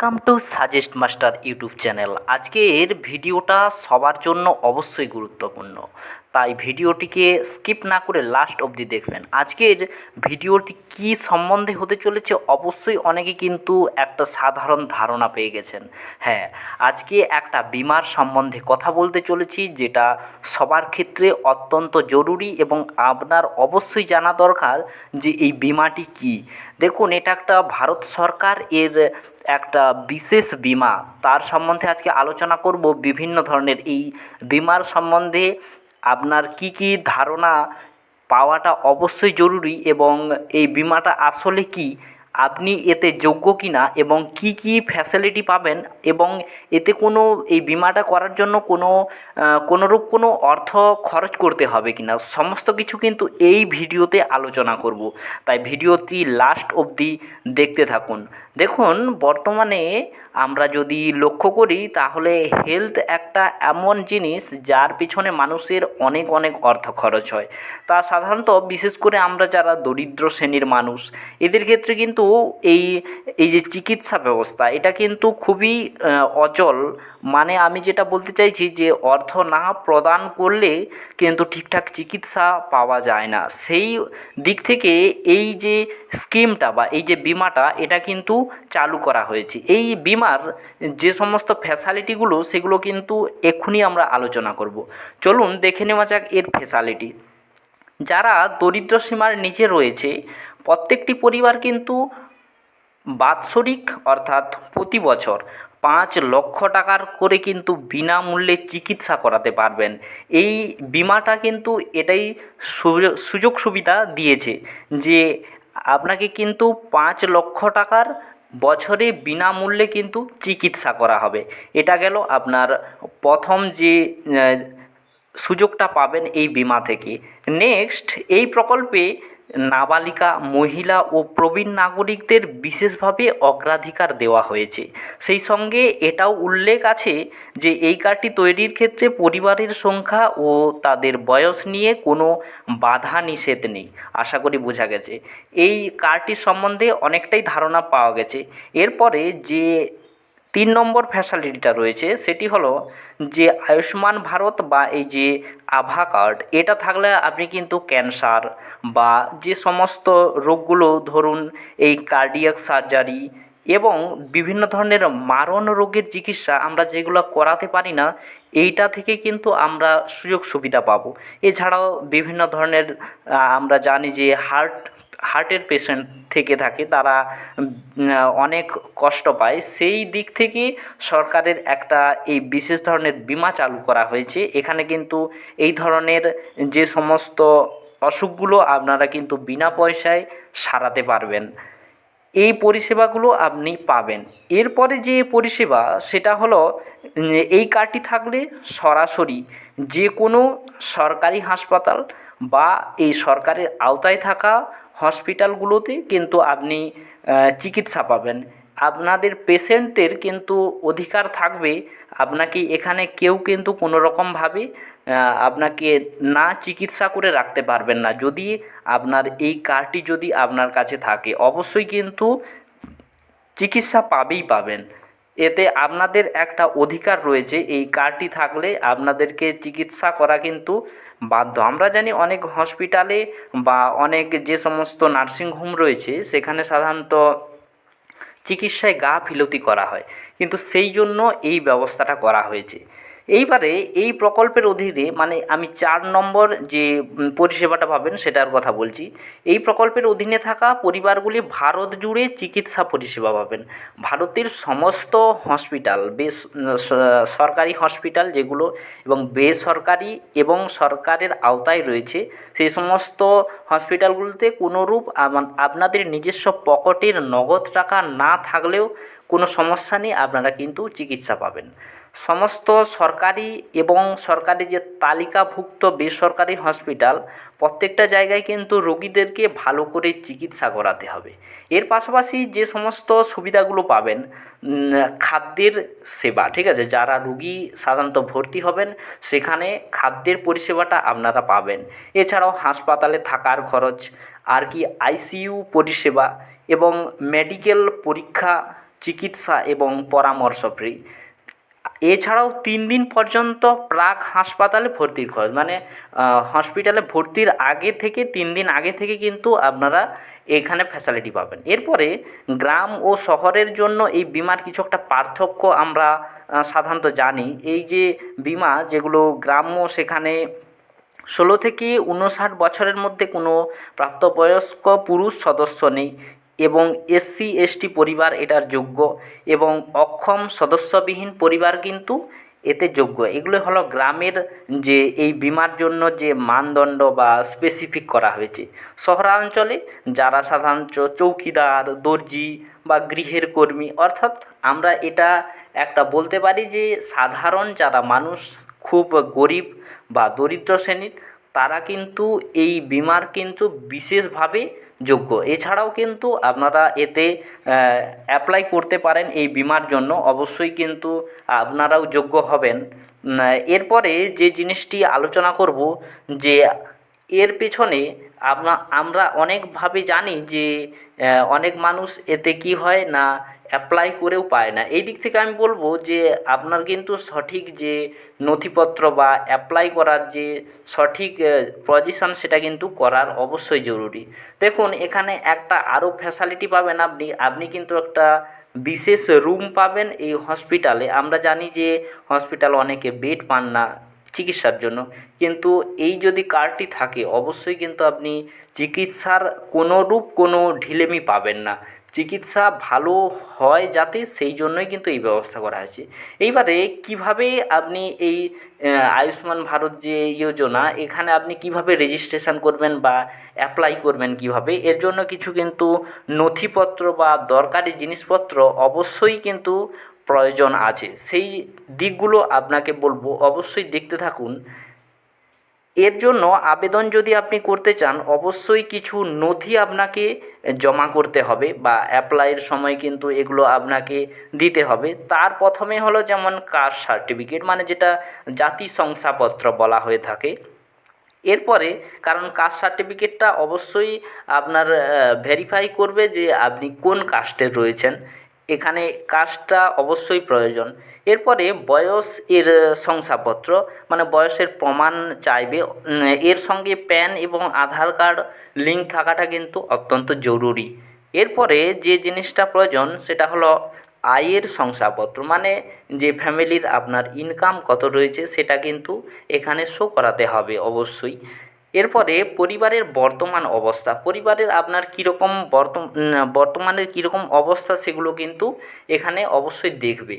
Welcome to suggest master YouTube channel আজকের ভিডিওটা সবার জন্য অবশ্যই গুরুত্বপূর্ণ। তাই ভিডিওটিকে স্কিপ না করে লাস্ট অবধি দেখবেন। আজকের ভিডিওটি কী সম্বন্ধে হতে চলেছে অবশ্যই অনেকে কিন্তু একটা সাধারণ ধারণা পেয়ে গেছেন। হ্যাঁ আজকে একটা বিমার সম্বন্ধে কথা বলতে চলেছি যেটা সবার ক্ষেত্রে অত্যন্ত জরুরি এবং আপনার অবশ্যই জানা দরকার যে এই বিমাটি কী। দেখুন, এটা একটা ভারত সরকার এর একটা বিশেষ বিমা। তার সম্বন্ধে আজকে আলোচনা করব বিভিন্ন ধরনের। এই বিমার সম্বন্ধে আপনার কি কি ধারণা পাওয়াটা অবশ্যই জরুরি এবং এই বিমাটা আসলে কি? আপনি এতে যোগ্য কি না এবং কি কি ফ্যাসিলিটি পাবেন এবং এতে কোনো, এই বিমাটা করার জন্য কোনো কোনোরূপ কোনো অর্থ খরচ করতে হবে কি না সমস্ত কিছু কিন্তু এই ভিডিওতে আলোচনা করব। তাই ভিডিওটি লাস্ট অবধি দেখতে থাকুন। দেখুন, বর্তমানে আমরা যদি লক্ষ্য করি, তাহলে হেলথ একটা এমন জিনিস যার পিছনে মানুষের অনেক অনেক অর্থ খরচ হয়। তা সাধারণত বিশেষ করে আমরা যারা দরিদ্র শ্রেণির মানুষ, এদের ক্ষেত্রে কিন্তু এই এই যে চিকিৎসা ব্যবস্থা, এটা কিন্তু খুবই অচল। মানে আমি যেটা বলতে চাইছি যে, অর্থ না প্রদান করলে কিন্তু ঠিকঠাক চিকিৎসা পাওয়া যায় না। সেই দিক থেকে এই যে স্কিমটা বা এই যে বিমাটা, এটা কিন্তু চালু করা হয়েছে। এই বিমার যে সমস্ত ফ্যাসালিটিগুলো, সেগুলো কিন্তু এক্ষুনি আমরা আলোচনা করব। চলুন দেখে নেওয়া যাক এর ফ্যাসালিটি। যারা দরিদ্র সীমার নিচে রয়েছে প্রত্যেকটি পরিবার কিন্তু বাৎসরিক অর্থাৎ প্রতি বছর পাঁচ লক্ষ টাকার করে কিন্তু বিনামূল্যে চিকিৎসা করাতে পারবেন। এই বিমাটা কিন্তু এটাই সুযোগ সুবিধা দিয়েছে যে আপনাকে কিন্তু পাঁচ লক্ষ টাকার বছরে বিনামূল্যে কিন্তু চিকিৎসা করা হবে। এটা গেল আপনার প্রথম যে সুযোগটা পাবেন এই বিমা থেকে। নেক্সট এই প্রকল্পে নাবালিকা, মহিলা ও প্রবীণ নাগরিকদের বিশেষভাবে অগ্রাধিকার দেওয়া হয়েছে। সেই সঙ্গে এটাও উল্লেখ আছে যে, এই কার্ডটি তৈরির ক্ষেত্রে পরিবারের সংখ্যা ও তাদের বয়স নিয়ে কোনো বাধা নিষেধ নেই। আশা করি বোঝা গেছে। এই কার্ডটির সম্বন্ধে অনেকটাই ধারণা পাওয়া গেছে। এরপরে যে তিন নম্বর ফ্যাসিলিটিটা রয়েছে, সেটি হলো যে আয়ুষ্মান ভারত বা এই যে আভা কার্ড, এটা থাকলে আপনি কিন্তু ক্যান্সার বা যে সমস্ত রোগগুলো ধরুন এই কার্ডিয়াক সার্জারি এবং বিভিন্ন ধরনের মারণ রোগের চিকিৎসা আমরা যেগুলো করাতে পারি না, এইটা থেকে কিন্তু আমরা সুযোগ সুবিধা পাবো। এছাড়াও বিভিন্ন ধরনের আমরা জানি যে হার্ট হার্টের পেশেন্ট থেকে থাকে, তারা অনেক কষ্ট পায়। সেই দিক থেকে সরকারের একটা এই বিশেষ ধরনের বিমা চালু করা হয়েছে। এখানে কিন্তু এই ধরনের যে সমস্ত অসুখগুলো আপনারা কিন্তু বিনা পয়সায় সারাতে পারবেন। এই পরিষেবাগুলো আপনি পাবেন। এরপরে যে পরিষেবা, সেটা হলো এই কার্ডটি থাকলে সরাসরি যে কোনো সরকারি হাসপাতাল বা এই সরকারের আওতায় থাকা হসপিটালগুলোতে কিন্তু আপনি চিকিৎসা পাবেন। আপনাদের পেশেন্টদের কিন্তু অধিকার থাকবে আপনাকে এখানে কেউ কিন্তু কোনো রকমভাবে আহ, আপনাকে না চিকিৎসা করে রাখতে পারবেন না। যদি আপনার এই কার্ডটি যদি আপনার কাছে থাকে অবশ্যই কিন্তু চিকিৎসা পাবেই পাবেন। এতে আপনাদের একটা অধিকার রয়েছে এই কার্ডটি থাকলে আপনাদেরকে চিকিৎসা করা কিন্তু বাধ্য। আমরা জানি অনেক হসপিটালে বা অনেক যে সমস্ত নার্সিংহোম রয়েছে, সেখানে সাধারণত চিকিৎসায় গা ফিলতি করা হয়। কিন্তু সেই জন্য এই ব্যবস্থাটা করা হয়েছে। এইবারে এই প্রকল্পের অধীনে মানে আমি চার নম্বর যে পরিষেবাটা পাবেন সেটার কথা বলছি। এই প্রকল্পের অধীনে থাকা পরিবারগুলি ভারত জুড়ে চিকিৎসা পরিষেবা পাবেন। ভারতের সমস্ত হসপিটাল বেশ সরকারি হসপিটাল যেগুলো এবং বেসরকারি এবং সরকারের আওতায় রয়েছে, সেই সমস্ত হসপিটালগুলোতে কোনোরূপ আপনাদের নিজস্ব পকেটের নগদ টাকা না থাকলেও কোনো সমস্যা নেই, আপনারা কিন্তু চিকিৎসা পাবেন। সমস্ত সরকারি এবং সরকারি যে তালিকাভুক্ত বেসরকারি হসপিটাল, প্রত্যেকটা জায়গায় কিন্তু রোগীদেরকে ভালো করে চিকিৎসা করাতে হবে। এর পাশাপাশি যে সমস্ত সুবিধাগুলো পাবেন খাদ্যের সেবা, ঠিক আছে? যারা রুগী সাধারণত ভর্তি হবেন, সেখানে খাদ্যের পরিষেবাটা আপনারা পাবেন। এছাড়াও হাসপাতালে থাকার খরচ, আর কি আইসিইউ পরিষেবা এবং মেডিকেল পরীক্ষা, চিকিৎসা এবং পরামর্শ ফ্রি। এছাড়াও তিন দিন পর্যন্ত প্রাক হাসপাতালে ভর্তির খরচ মানে হসপিটালে ভর্তির আগে থেকে, তিন দিন আগে থেকে কিন্তু আপনারা এখানে ফ্যাসিলিটি পাবেন। এরপরে গ্রাম ও শহরের জন্য এই বিমার কিছু একটা পার্থক্য আমরা সাধারণত জানি। এই যে বিমা যেগুলো গ্রাম্য সেখানে ষোলো থেকে উনষাট বছরের মধ্যে কোনো প্রাপ্তবয়স্ক পুরুষ সদস্য নেই এবং এসসি এসটি পরিবার এটার যোগ্য এবং অক্ষম সদস্যবিহীন পরিবার কিন্তু এতে যোগ্য। এগুলো হলো গ্রামের যে এই বিমার জন্য যে মানদণ্ড বা স্পেসিফিক করা হয়েছে। শহরাঞ্চলে যারা সাধারণত চৌকিদার, দর্জি বা গৃহের কর্মী, অর্থাৎ আমরা এটা একটা বলতে পারি যে সাধারণ যারা মানুষ, খুব গরিব বা দরিদ্র শ্রেণির তারা কিন্তু এই বিমার কিন্তু বিশেষভাবে যোগ্য। এছাড়াও কিন্তু আপনারা এতে অ্যাপ্লাই করতে পারেন এই বিমার জন্য। অবশ্যই কিন্তু আপনারাও যোগ্য হবেন। এরপরে যে জিনিসটি আলোচনা করব, যে এর পেছনে আপনা, আমরা অনেকভাবে জানি যে অনেক মানুষ এতে কি হয় না অ্যাপ্লাই করেও পায় না। এই দিক থেকে আমি বলব যে, আপনার কিন্তু সঠিক যে নথিপত্র বা অ্যাপ্লাই করার যে সঠিক পজিশন সেটা কিন্তু করার অবশ্যই জরুরি। দেখুন, এখানে একটা আরও ফ্যাসিলিটি পাবেন আপনি। আপনি কিন্তু একটা বিশেষ রুম পাবেন এই হসপিটালে আমরা জানি যে হসপিটাল অনেকে বেড পান না চিকিৎসার জন্য। কিন্তু এই যদি কার্ডটি থাকে, অবশ্যই কিন্তু আপনি চিকিৎসার কোনোরূপ কোনো ঢিলেমি পাবেন না। চিকিৎসা ভালো হয় যাতে সেই জন্যই কিন্তু এই ব্যবস্থা করা হয়েছে। এইবারে কীভাবে আপনি এই আয়ুষ্মান ভারত যে যোজনা এখানে আপনি কীভাবে রেজিস্ট্রেশন করবেন বা অ্যাপ্লাই করবেন কীভাবে, এর জন্য কিছু কিন্তু নথিপত্র বা দরকারি জিনিসপত্র অবশ্যই কিন্তু প্রয়োজন আছে। সেই দিকগুলো আপনাকে বলব। অবশ্যই দেখতে থাকুন। এর জন্য আবেদন যদি আপনি করতে চান, অবশ্যই কিছু নথি আপনাকে জমা করতে হবে বা অ্যাপ্লাইয়ের সময় কিন্তু এগুলো আপনাকে দিতে হবে। তার প্রথমে হলো যেমন কাস্ট সার্টিফিকেট মানে যেটা জাতি শংসাপত্র বলা হয়ে থাকে। এরপরে, কারণ কাস্ট সার্টিফিকেটটা অবশ্যই আপনার ভেরিফাই করবে যে আপনি কোন কাস্টে রয়েছেন। এখানে কাস্টটা অবশ্যই প্রয়োজন। এরপরে বয়স এর শংসাপত্র মানে বয়সের প্রমাণ চাইবে। এর সঙ্গে প্যান এবং আধার কার্ড লিঙ্ক থাকাটা কিন্তু অত্যন্ত জরুরি। এরপরে যে জিনিসটা প্রয়োজন, সেটা হলো আয়ের শংসাপত্র মানে যে ফ্যামিলির আপনার ইনকাম কত রয়েছে, সেটা কিন্তু এখানে শো করাতে হবে অবশ্যই। এরপরে পরিবারের বর্তমান অবস্থা। পরিবারের আপনার কীরকম বর্তমানের কীরকম অবস্থা সেগুলো কিন্তু এখানে অবশ্যই দেখবে।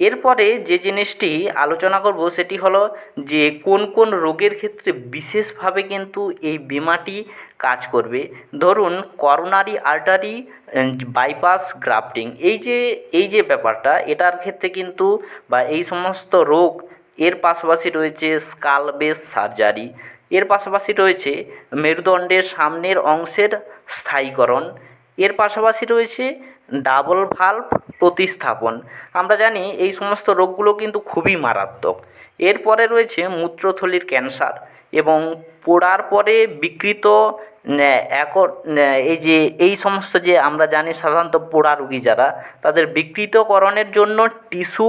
এরপরে যে জিনিসটি আলোচনা করব সেটি হলো যে কোন কোন রোগের ক্ষেত্রে বিশেষভাবে কিন্তু এই বিমাটি কাজ করবে। ধরুন করোনারি আর্টারি বাইপাস গ্রাফটিং। এই যে এই যে ব্যাপারটা, এটার ক্ষেত্রে কিন্তু বা এই সমস্ত রোগ এর পাশাপাশি রয়েছে স্কাল বেস সার্জারি। এর পাশাপাশি রয়েছে মেরুদণ্ডের সামনের অংশের স্থায়ীকরণ। এর পাশাপাশি রয়েছে ডাবল ভাল্ব প্রতিস্থাপন। আমরা জানি এই সমস্ত রোগগুলো কিন্তু খুবই মারাত্মক। এরপরে রয়েছে মূত্রথলির ক্যান্সার এবং পোড়ার পরে বিকৃত এই যে, এই সমস্ত যে আমরা জানি সাধারণত পোড়া রুগী যারা, তাদের বিকৃতকরণের জন্য টিস্যু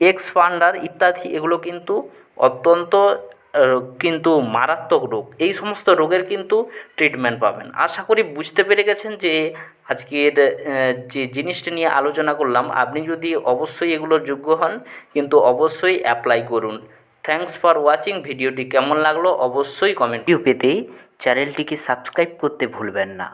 এক্সপান্ডার ইত্যাদি এগুলো কিন্তু অত্যন্ত কিন্তু মারাত্মক রোগ। এই সমস্ত রোগের কিন্তু ট্রিটমেন্ট পাবেন। আশা করি বুঝতে পেরে গেছেন যে আজকের যে জিনিসটা নিয়ে আলোচনা করলাম, আপনি যদি অবশ্যই এগুলোর যোগ্য হন, কিন্তু অবশ্যই অ্যাপ্লাই করুন। থ্যাঙ্কস ফর ওয়াচিং ভিডিওটি কেমন লাগল অবশ্যই কমেন্ট ভিডিও পেতে চ্যানেলটিকে সাবস্ক্রাইব করতে ভুলবেন না।